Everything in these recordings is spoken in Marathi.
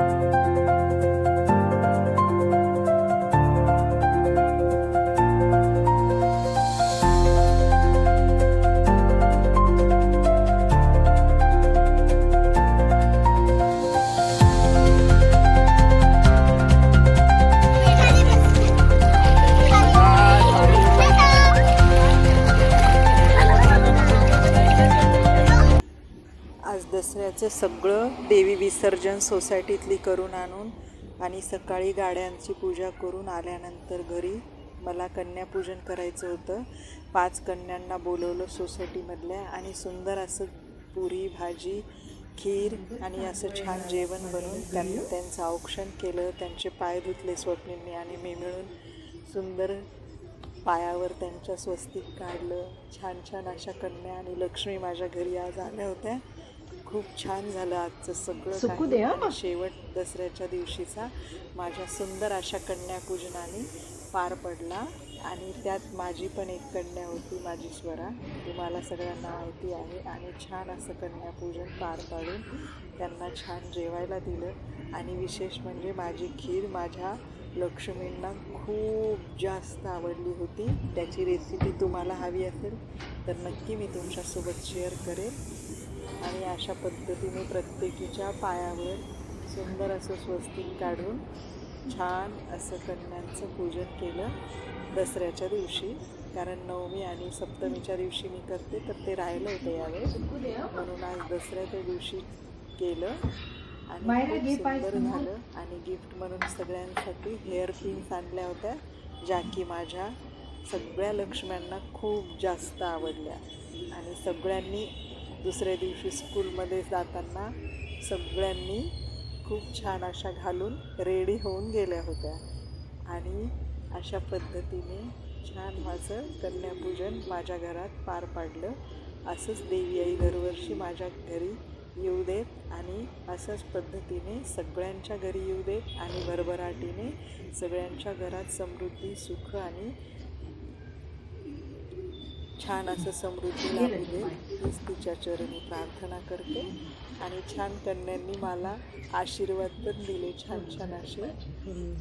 आज दसऱ्याचं सगळं देवी विसर्जन सोसायटीतली करून आणून आणि सकाळी गाड्यांची पूजा करून आल्यानंतर घरी मला कन्यापूजन करायचं होतं. पाच कन्यांना बोलवलं सोसायटीमधल्या आणि सुंदर असं पुरी भाजी खीर आणि असं छान जेवण बनवून त्यांनी त्यांचं औक्षण केलं. त्यांचे पाय धुतले स्वप्नींनी आणि मी मिळून सुंदर पायावर त्यांच्या स्वस्तिक काढलं. छान छान अशा कन्या आणि लक्ष्मी माझ्या घरी आज आल्या होत्या. खूप छान झालं आजचं सगळं शेवट दसऱ्याच्या दिवशीचा माझ्या सुंदर अशा कन्यापूजनाने पार पडला. आणि त्यात माझी पण एक कन्या होती माझी स्वरा. तुम्हाला सगळ्यांना माहिती आहे. आणि छान असं कन्यापूजन पार पाडून त्यांना छान जेवायला दिलं. आणि विशेष म्हणजे माझी खीर माझ्या लक्ष्मींना खूप जास्त आवडली होती. त्याची रेसिपी तुम्हाला हवी असेल तर नक्की मी तुमच्यासोबत शेअर करेन. आणि अशा पद्धतीने प्रत्येकीच्या पायावर सुंदर असं स्वस्तिक काढून छान असं कन्यांचं पूजन केलं दसऱ्याच्या दिवशी. कारण नवमी आणि सप्तमीच्या दिवशी मी करते तर ते राहिलं होतं यावेळेस म्हणून आज दसऱ्याच्या दिवशी केलं. आणि सुंदर. झालं. आणि गिफ्ट म्हणून सगळ्यांसाठी हेअर पिन्स आणल्या होत्या ज्या की माझ्या सगळ्या लक्ष्म्यांना खूप जास्त आवडल्या. आणि सगळ्यांनी दुसऱ्या दिवशी स्कूलमध्ये जाताना सगळ्यांनी खूप छान अशा घालून रेडी होऊन गेल्या होत्या. आणि अशा पद्धतीने छान माझं कन्यापूजन माझ्या घरात पार पाडलं. असंच देवी आई दरवर्षी माझ्या घरी येऊ देत आणि असंच पद्धतीने सगळ्यांच्या घरी येऊ देत आणि भरभराटीने सगळ्यांच्या घरात समृद्धी सुख आणि छान असं समृद्धी लाभू दे हीच तिच्या चरणी प्रार्थना करते. आणि छान कन्यांनी मला आशीर्वाद पण दिले छान छान असे.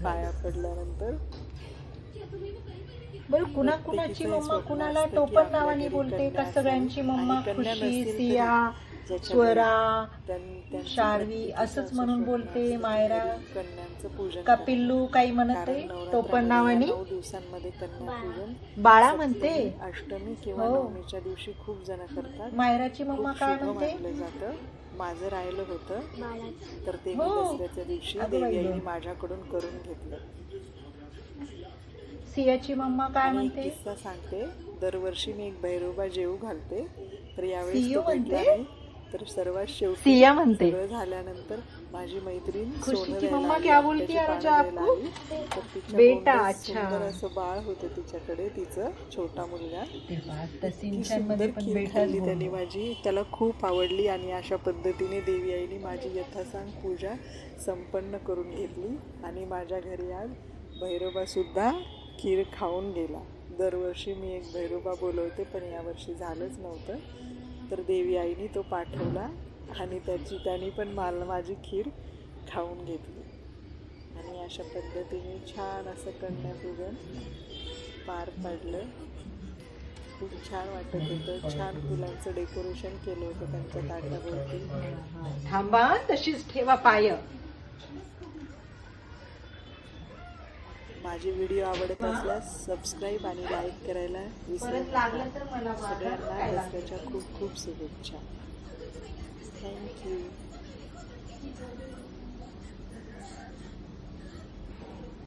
पाया पडल्यानंतर बरं कुणा कुणाची मम्मा कुणाला टोपण नावाने बोलते? का सगळ्यांची मम्मा खुशी सिया स्वरा शार्वी असंच असं म्हणून बोलते मायरा घरी कन्यांचं पूजन का. पिल्लू काही म्हणते टोपण नावाने नऊ दिवसांमध्ये बाळा. म्हणते? अष्टमी किंवा हो. नवमीच्या दिवशी खूप जण करतात. मायराची मम्मा काय म्हणते? जातं. माझं राहिलं होतं. तर ते मी हो. दसऱ्याच्या दिवशी देवी. माझ्याकडून करून घेतलं. सियाची मम्मा काय म्हणते? किस्सा सांगते. दरवर्षी मी एक भैरोबा जेऊ घालते. तर यावेळेस तर सर्वात शेवटी सिया म्हणते. सगळं झाल्यानंतर माझी मैत्रीण द्यायला मम्मा क्या बोलती है राजा आपको? बेटा, अच्छा. असं बाळ होतं तिच्याकडे तिचं छोटा मुलगा सुंदर खीर खाल्ली त्यांनी. माझी त्याला खूप आवडली आणि अशा पद्धतीने देवी आईने माझी यथासांग पूजा संपन्न करून घेतली आणि माझ्या घरी आज भैरोबासुद्धा खीर खाऊन गेला दरवर्षी मी एक भैरोबा बोलवते पण यावर्षी झालंच नव्हतं तर देवी आईने तो पाठवला आणि त्याची त्याने पण मला माझी खीर खाऊन घेतली. आणि अशा पद्धतीने छान असं कन्यापूजन पार पडलं. खूप छान वाटत होतं. छान फुलांचं डेकोरेशन केलं होतं त्यांच्या ताटावरती. थांबा तशीच ठेवा पाय. माझे व्हिडिओ आवडत असल्यास सबस्क्राईब आणि लाईक करायला विसरू सगळ्यांना दसऱ्याच्या खूप खूप शुभेच्छा. थँक्यू